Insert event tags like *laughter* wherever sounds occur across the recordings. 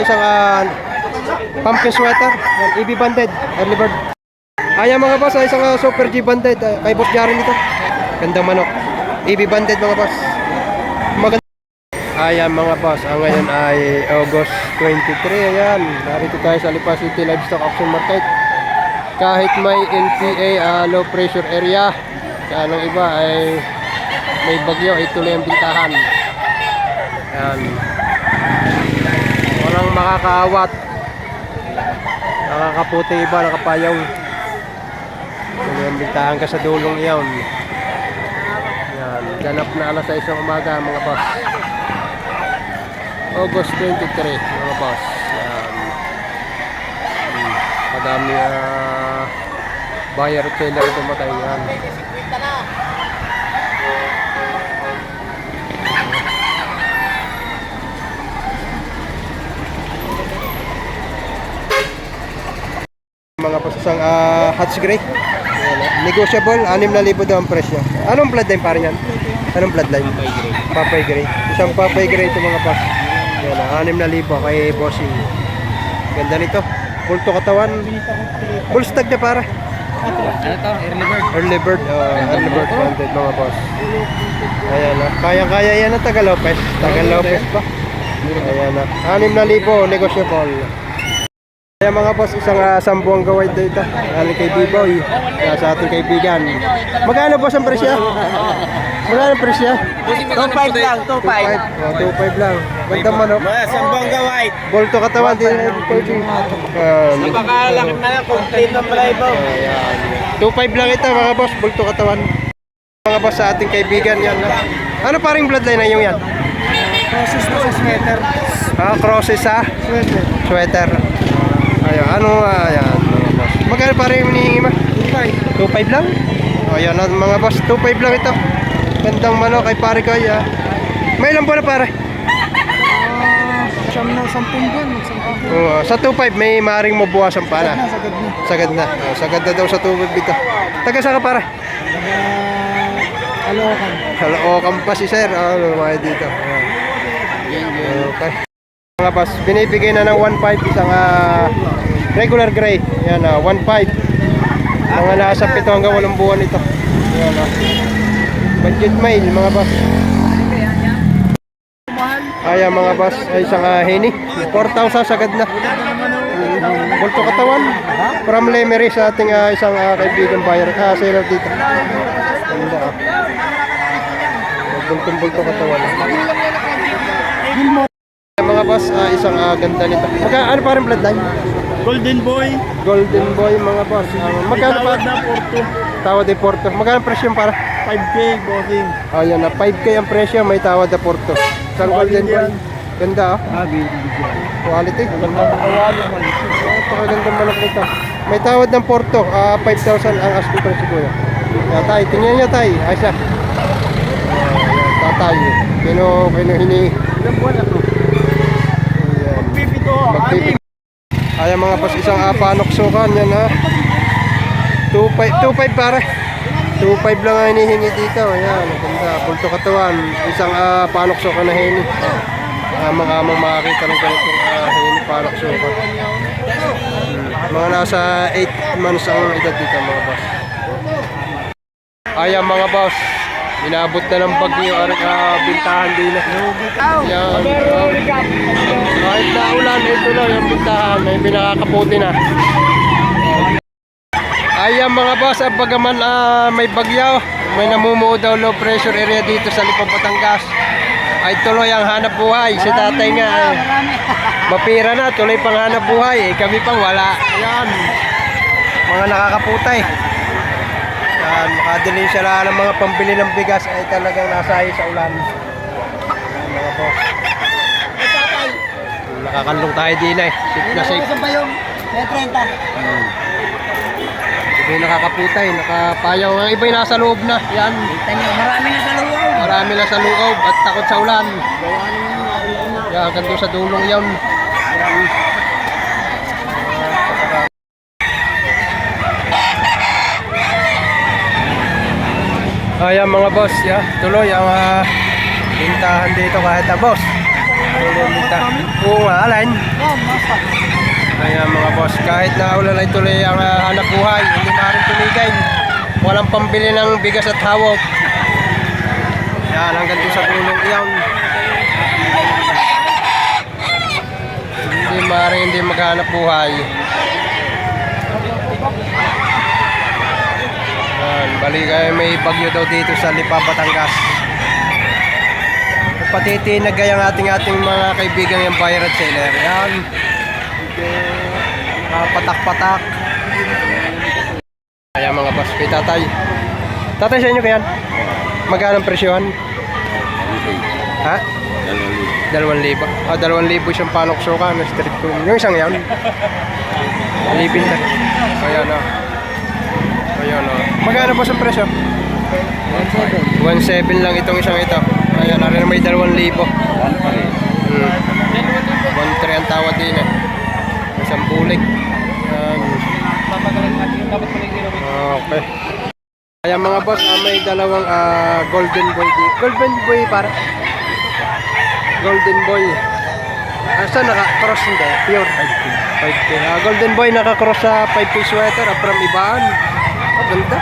Isang uh, pumpkin sweater, EB banded, early. Ayan mga boss, ay isang ah, super G banded, ah, kay Boss Jaren ito. Gandang manok. EB banded mga boss. Maganda. Ayan mga boss, ang ngayon ay August 23. Ayan, narito tayo sa Lipa City Livestock Auction Market. Kahit may NPA ah, low pressure area, kaya ng iba ay may bagyo, ituloy ang bintahan. Ayan. Walang makakaawat. Nakakaputi iba, ang bintahan ka sa dulong iyon. Ayan. Ganap na alas 6 ng umaga mga boss. August 23 mga boss. Ayan. Hmm. Madami ah, buyer seller tumatay yan. Mga pasasang uh. Ayan, ah. Negotiable, 6,000 daw ang presyo. Anong bloodline pa rin yan? Anong bloodline? Papay Gray. Papay Gray. Isang Papay Gray ito mga pas. Yan, ah, 6,000 kay Bossing. Ganda nito. Pulto katawan. Bullstag na para. Ano to? Early bird. Early bird. Uh, early bird wanted mga boss. Ayan na. Kaya-kaya yan ang Taga Lopez. Taga Lopez pa. Ayan na. 6,000 negotiable. Kaya mga boss, isang uh, sambuang gaway dito. Galing kay B-Boy. Kaya sa ating kaibigan. Magkano boss ang presyo? Magkano ang presyo? 2.5 lang, 2.5. 2.5. Oh, 2.5 lang. Ganda manok. Mga sambang gaway. Bolto katawan din. Um, Napakalaki na lang clean ng. Ayan. 2.5 lang ito mga boss, bulto katawan. Mga boss sa ating kaibigan yan. ah. Ano paring bloodline na yung yan? Process na sa sweater. Ah, crosses sa Sweater. sweater. Ayan, ano ah, ayan mga boss. Magkano paring hinihingi ma? 2.5 lang? O ayan ah, mga boss, 2.5 lang ito. Gandang manok kay pare ko ah. May ilan po na pare? Siyam na, sampung buwan. Magsampung buwan. Oo, sa 2.5 may maring mabuwasan pa na. Sagad na. Sagad na. Oh, sagad na daw sa tubig dito. Taga saan ka pare? Taga Alokan. Kalookan pa si sir. Ah, lumaya dito. Ayan. Okay. Mga boss, binibigay na ng 1.5 isang ah, regular gray. Yan ah, 1.5. Mga nasa 7 hanggang 8 buwan ito. Yan ah. Budget mail mga boss. Ayan mga boss, ay isang uh, heni. 4,000 sagad na. Bulto katawan. From Lemery sa ating ah, isang ah, kaibigan buyer. Ah, seller dito. Ganda ah. Bultong-bulto katawan. Mga boss, ah, isang ah, ganda nito. Magka, ano pa rin bloodline? Golden Boy. Golden boy mga boss. Ah, magkano pa? Tawad na Porto. Tawad de Porto. Magkano presyo para? 5K, bossing. Ayan na, 5k ang presyo, may tawad de Porto. Isang golden boy. Ganda ah. Ah. Quality. Napakagandang manok nito. May tawad ng Porto, ah 5,000 ang asking price ko. Yeah, tay, tingnan niyo tay, ay siya. Ayan, tatay. Kino, kino hini. Ilang buwan na. Magpipig. Ayan mga boss, isang uh, panoksukan yan ha. 2.5 2.5 pare. 2.5 lang ang hinihingi dito. Ayan, maganda. Pulto katawan. Isang uh, panoksukan na hini. Uh, makamang makakita ng ganitong uh, hini panoksukan. Hmm. Mga nasa 8 months ang edad dito mga boss. Ayan mga boss. Inabot na ng bagyo ang uh, bintahan din na. Yan. kahit na ulan, ito lang yung bintahan. May pinakakaputi na. Ayan mga boss, bagaman ah, may bagyo, may namumuo daw low pressure area dito sa Lipang Batangas. Ay tuloy ang hanap buhay. Si tatay nga, eh, mapira na, tuloy pang hanap buhay. Eh, kami pang wala. Ayan. Mga nakakaputay. Yan, makadilim siya lang ng mga pambili ng bigas ay talagang nasa sa ulan. Yan, mga boss. Nakakalong tayo din eh. Safe na safe. ba yung may 30? Hmm. Iba yung nakakaputay, nakapayaw. Ang iba yung nasa loob na. Yan. Marami na sa loob. Marami na sa loob at takot sa ulan. Yan, ganito sa dulong yan. Ayan mga boss, ya. Tuloy ang bintahan dito kahit na boss. Oo nga, alin. Kaya mga boss, kahit na ulan ay tuloy ang ah, hanap buhay, hindi maaaring tumigay. Walang pambili ng bigas at hawak. Yan, hanggang doon sa tulong iyan. Hindi maaaring hindi maghanap buhay. Yan, bali kayo may bagyo daw dito sa Lipa, Batangas. Patitinag kaya ang ating ating mga kaibigan yung Pirate Sailor. Yan. Ah, patak-patak. Kaya mga boss, kay tatay. Tatay sa inyo kayan? Magkano ang presyohan? Ha? Dalawang libo. Ah, dalawang libo siyang panok suka na street food. Yung isang yan. Libin na. Ayan o. Ayan o. Magkano po sa presyo? 1.7 lang itong isang ito. Ayan, na rin may dalawang libo. Hmm. 1.3 ang tawad din eh. Isang bulik. Ayan. Okay. Kaya mga boss, ah, may dalawang ah, golden boy di- Golden boy para. Golden boy. Ah, saan naka-cross hindi? Pure. 5K. Ah, golden boy naka-cross sa 5K sweater ah, from Ibaan. Ganda.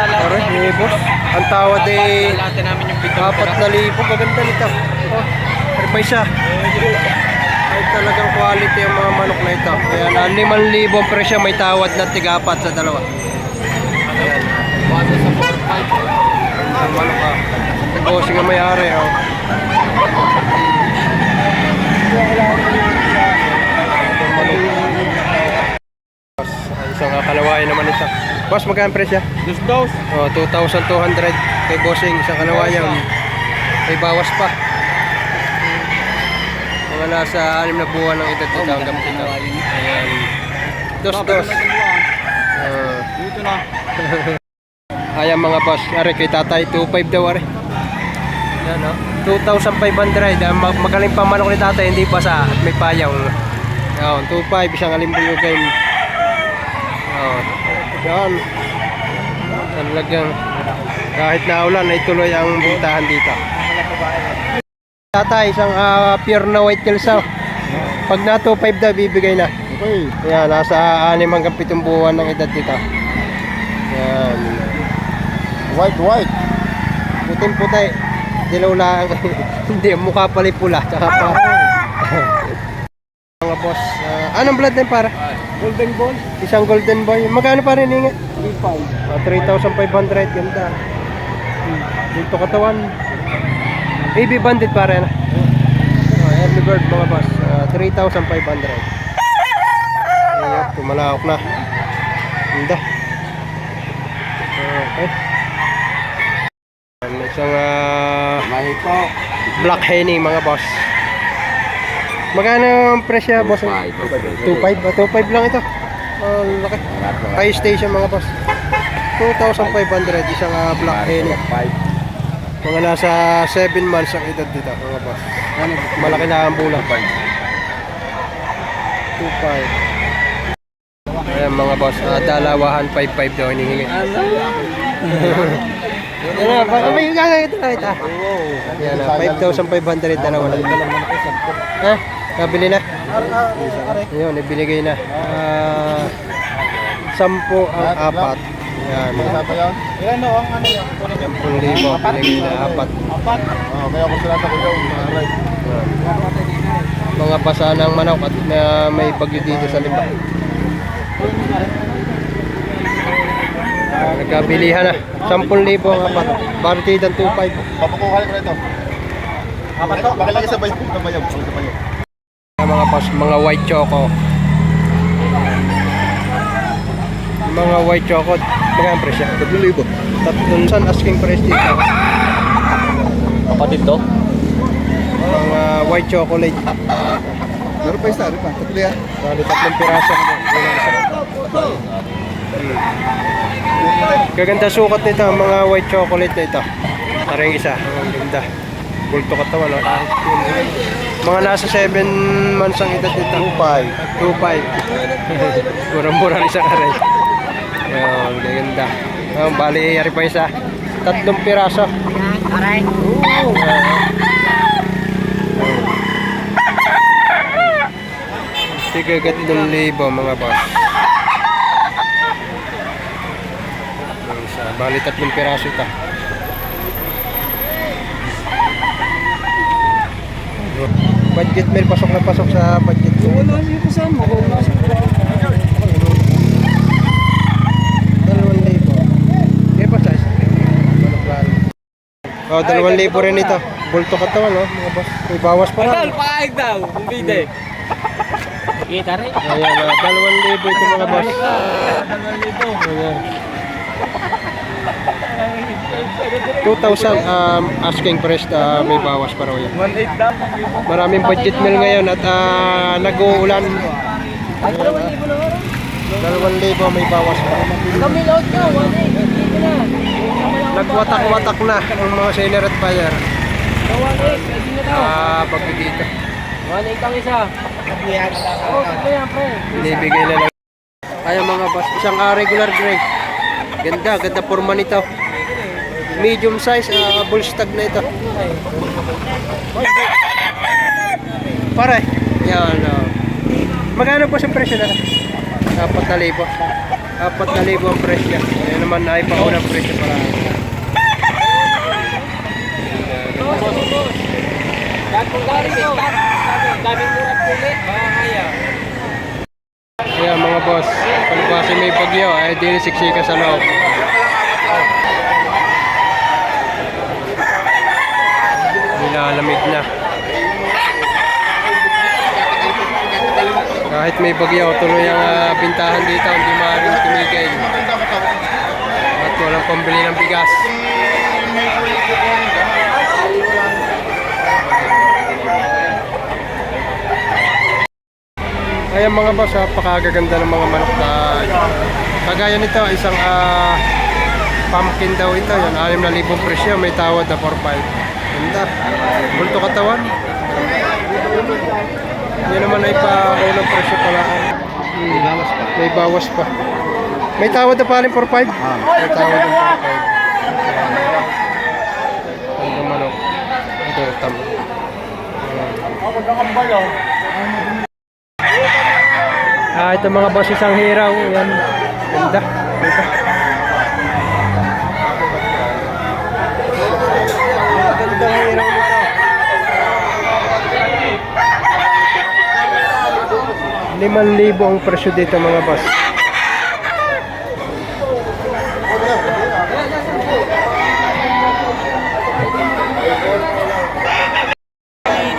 Pare, eh, boss. Ang tawad eh, apat na libo. Maganda nito. Oh, pa isa. Ay talagang quality ang mga manok na ito. Kaya na 5,000 ang presyo may tawad na tigapat sa dalawa. Ayan. Ang manok ah. Bossing ang may-ari oh. Boss, Isang kalaway naman ito. Boss, magkano ang presyo? Dos dos. Oh, 2,200 kay bossing sa kalawayan. May bawas pa. Mga nasa anim na buwan ng edad dito hanggang dito. Ayan. Dos, dos. Ah, Dito na. *laughs* ayan mga boss. Ari kay tatay, 2,500 daw ari. Yan oh. 2,500. Ang mag- magaling pa manok ni tatay, hindi pa sa may payaw. Yan, 2,500 isang alimbuyugin. Oh, yan. Talagang kahit na ulan ay tuloy ang buntahan dito. Tatay, isang ah, pure na white kelso. Pag na 2,500 daw, bibigay na. Okay. Yan, nasa 6 hanggang 7 buwan ng edad dito. Yan. White, white. Puting puti. Dilaw lang. *laughs* Hindi, mukha pala pula. Tsaka pa. *laughs* Mga boss. ah, anong blood yun para? Golden ball. Isang golden boy. Magkano pa rin hingi? 3.5. Ah, 3,500. Ganda. Hmm. Dito katawan. AB bandit para na. Ah, early bird mga boss. Ah, 3,500. Ayan, tumalawak na. Ganda. Okay. Isang Mahito. Black Henny mga boss. Magkano ang presyo boss? 2.5 ba? 2.5 lang ito. Oh, laki. High station mga boss. 2,500 isang ah, Black Henny. Mga nasa 7 months ang edad dito mga boss. Malaki na ang bulang. 2.5. Ayan mga boss, uh, dalawahan 5.5 daw hinihingi. Yan na, pa- may gagawin ito na ito. Yan na, 5,500 dalawa na. Ha? Nabili na? Yun, ibinigay na. Ah, sampu ang apat. Yan. Ilan o ang ano yun? 10,000 binigay na apat. Apat. Oo, kaya ko sila daw. Yan. Mga basa ng manok at na may bagyo dito sa limba. Ah, Nagkabilihan na. 10,000 ang apat. Partidan 2.5. Papakuha ko na ito. Apat to. Makalagay sa bayo. Sa bayo. Sa bayo. Mga pas mga white choco. Mga white choco, magkano presyo? 3,000. Tatlong san asking price dito. Kapatid to? Mga white chocolate. Meron pa isa. Pa. Tatlo yan. Bali tatlong piraso. Hmm. Gaganda sukat nito, ang mga white chocolate na ito. Parang isa, ang ganda. Bulto katawan, no? Mga nasa 7 months ang edad nito. 2,500. 2.5. Murang-mura rin sa karay. Yan, ganda. Oh, bali, yari pa isa. Tatlong piraso. Aray. Oo. Sigagat ng libo mga boss. Bali tatlong piraso ito. Budget meal, pasok na pasok sa budget meal. Wala niyo kasama ko. Dalawang libo. Kaya pa size? Oh, dalawang libo rin ito. Bulto katawan, no? Mga boss. May bawas pa lang. pakaig daw. Bumide. Kita rin. Ayan, ah, dalawang libo ito mga boss. Ayan. 2,000 um, asking price ah, may bawas pa raw yan. 1.8 daw. Maraming budget meal ngayon at ah, nag-uulan. Na. Dalawang libo may bawas pa. Kami load nyo, 1.8. Dito na. Nagwatak-watak na ang mga seller at buyer. 1.8, pwede na daw. Ah, pag dito. 1.8 ang isa. Binibigay na lang. Kaya mga boss, isang ah, regular grade. Ganda, ganda forma nito. Medium size, uh, bull stag na ito. Pare, yan. Uh, magkano po sa presyo na? Apat na libo. Apat na libo ang presyo. Yan naman ay paunang presyo para. Daming murat kulit. Kaya mga boss, palibasi may bagyo, ay di siksika sa loob. Nilalamig na. Kahit may bagyo, tuloy ang ah, bintahan dito, hindi maaaring tumigil. At walang pambili ng bigas. Ayan mga boss, napakagaganda ng mga manok na kagaya nito, isang ah, pumpkin daw ito, yun, 6,000 presyo, may tawad na 4,500. Ganda, bulto katawan. Yan naman ay pa unang presyo pala. Hmm, Bawas pa. may bawas pa. May tawad na pa rin 4,500? May tawad ng 4,500. Ang manok. Ito, tama. Ah, ito mga boss isang hiraw. Yan. Ganda 5,000 ang presyo dito mga boss.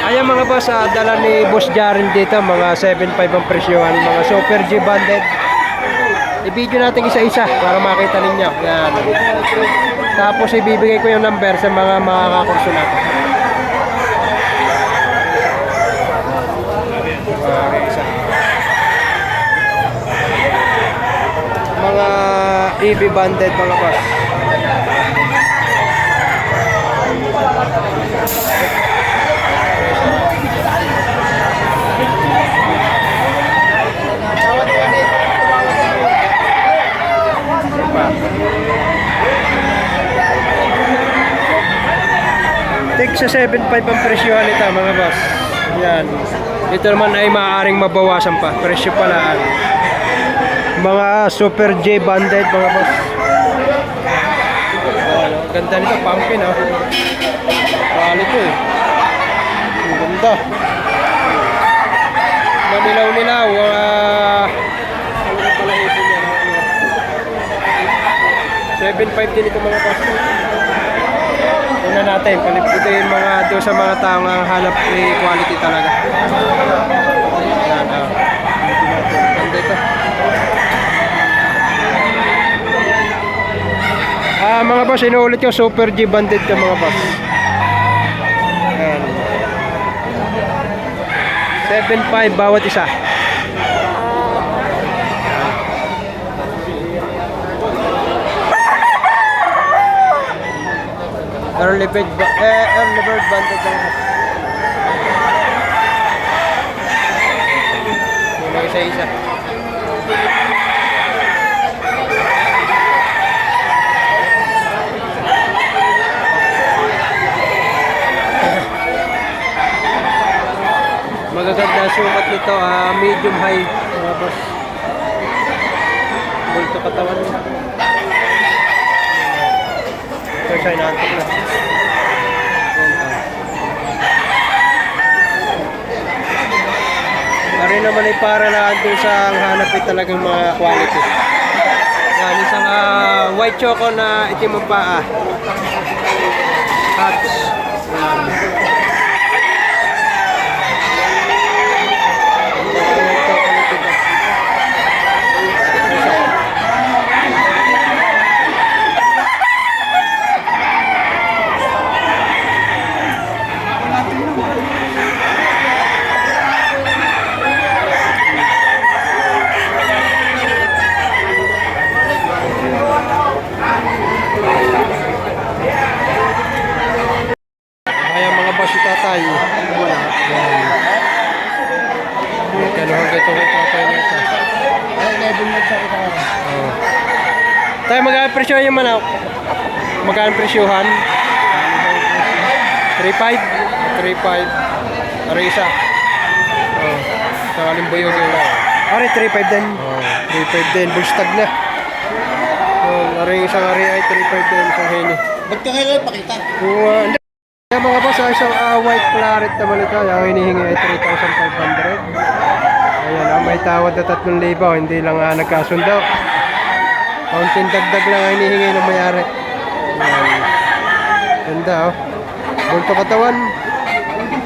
Ayan mga boss, uh, dala ni Boss Jaren dito mga 7.5 ang presyohan, mga Super G Banded. I-video natin isa-isa para makita ninyo. Yan. Tapos ibibigay ko yung number sa mga makakakurso natin. Mga EB banded mga boss. pa. Tig sa 7.5 ang presyohan nito mga boss. Yan. Ito naman ay maaaring mabawasan pa. Presyo pala. Mga Super J banded mga boss. Ganda nito, pumpkin ah. Quality eh. Ang ganda. Manilaw-nilaw. niya? 7.5 din ito mga boss. Una natin, ito yung mga doon sa mga taong ang hanap ni quality talaga. Yan, ah. Ganda ito. Mga boss, inuulit ko, Super G banded ka mga boss. Yan. 7.5 bawat isa. Early bird, eh, early bird lang. Yung isa-isa. Ang sukat nito, ah, medium high mga boss. Bulto katawan. Ito siya inaantok na. Yan, ah. Naman ay para na doon sa ang hanap ay talagang mga quality. Yan, isang ah, white choco na itim ang paa. Hats. Yan. White chocolate ito. Kaya mga boss yung tatay. Kaluhan ka ito kay tatay nito. Ay, level mo sa ito. Oh. Tayo magkano presyo yung manok? Magkano presyohan? 3.5? 3.5. Ari isa. Oh. Sa kalimbuyog yun. Ari 3.5 din. Oh. 3.5 din. Bullstag na. Oh, ari isang ari ay 3.5 din. Isang heni. Ba't ka kailan pakita? Uh, Kaya mga boss, ah, isang ah, white claret naman ito. Yung hinihingi ay 3,500. Ayan, ah, may tawad na 3,000. Hindi lang ah, nagkasundo. Kaunting dagdag lang ang hinihingi ng mayari. Ayan. Ganda oh. Bulto katawan.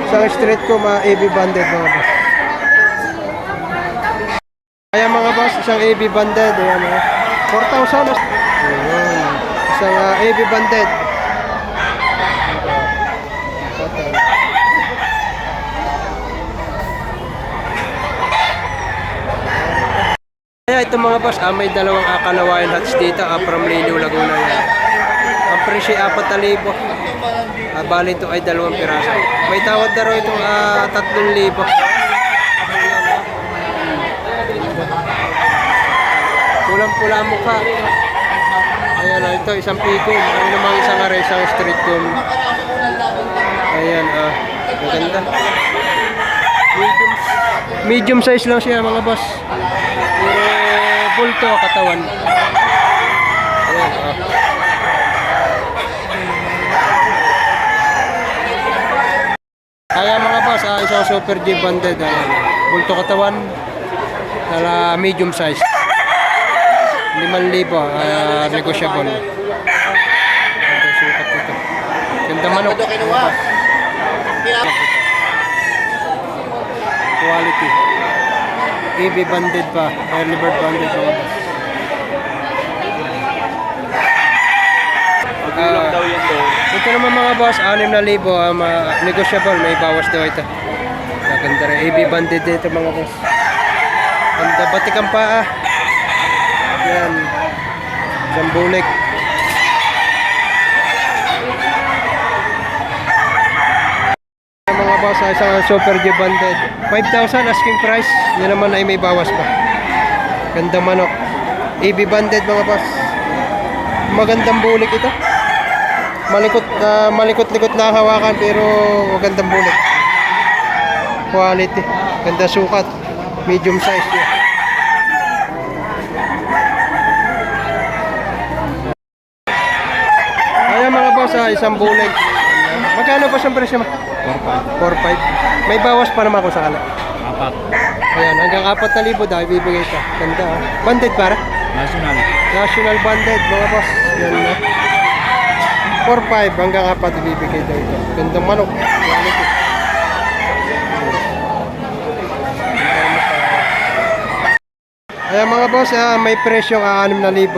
Isang street ko, mga AB banded mga boss. Kaya mga boss, isang AB banded. Ayan oh. 4,000. Ayan. Isang ah, AB banded. Total. Kaya ah, may dalawang ah, kalawayan hats dito ah, from Liliw, Laguna yan. Ang presyo ay 4,000. Ah, bali ito ay dalawang piraso. May tawad na raw itong ah, 3,000. Pulang-pula ang mukha. Ayan ah, ito isang pico. Ano namang isang aray, isang street gun. Ayan ah, maganda. Medium, medium size lang siya mga boss. Bulto katawan. Ayan ah. Kaya mga boss, ah, isang super G banded. Ayan. Bulto katawan. Nala medium size. 5,000 ah, negotiable. Ganda sukat ito. Ganda manok. Quality. EB banded pa. Early bird banded pa. Magulang daw yan daw. Ito naman mga boss, 6,000 um, uh, negotiable, may bawas daw ito. Maganda rin. AB banded dito mga boss. Ganda, batik ang paa. Yan. Isang bulik. Mga boss, ah, isang super G banded. 5,000 asking price. Yan naman ay may bawas pa. Ganda manok. AB banded mga boss. Magandang bulik ito. Malikot, ah, malikot-likot na hawakan pero magandang bulik. Quality. Ganda sukat. Medium size yun. Ayan mga boss, ah, isang bulig. Magkano po siyang presyo? 4-5. May bawas pa naman kung sakala. Apat. Ayan, hanggang 4,000 daw ibibigay ka. Ganda ah. Banded para? National. National banded mga boss. Yan na. 4-5 hanggang 4 ibibigay daw ito. Gandang manok. Quality. Ayan mga boss, ah, may presyong ah, 6,000.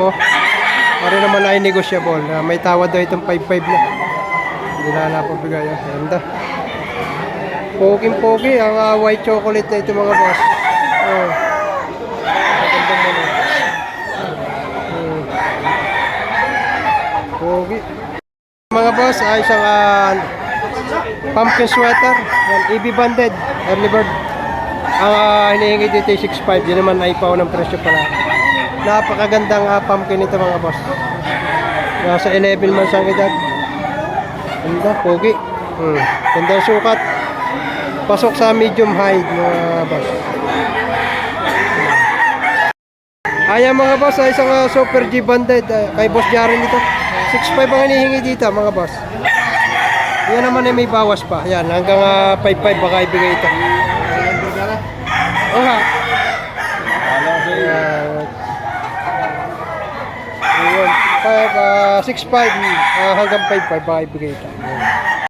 Pare naman ay negotiable. Ah, may tawad daw itong 5-5 na. Hindi na napabigay. Ah. Ganda. Poking-pogi ang ah, white chocolate na ito mga boss. Oh. Hmm. Pogi. Mga boss, ay isang ah, pumpkin sweater. Yan, EB banded. Early bird. Ang ah, hinihingi dito ay 6.5. Yan naman ay pao ng presyo pala. Napakagandang ah, pumpkin ito mga boss. Nasa 11 months ang edad. Ganda, pogi. Hmm. Ganda sukat. Pasok sa medium high mga boss. Ayan mga boss, ay isang ah, Super G banded ah, kay Boss Jaren dito. 6.5 ang hinihingi dito mga boss. Yan naman ay may bawas pa. Yan, hanggang ah, 5.5 baka ibigay ito. Oo nga. Ayan. Ayun. 5, ah, 6.5 ah, hanggang 5.5 baka ibigay ito.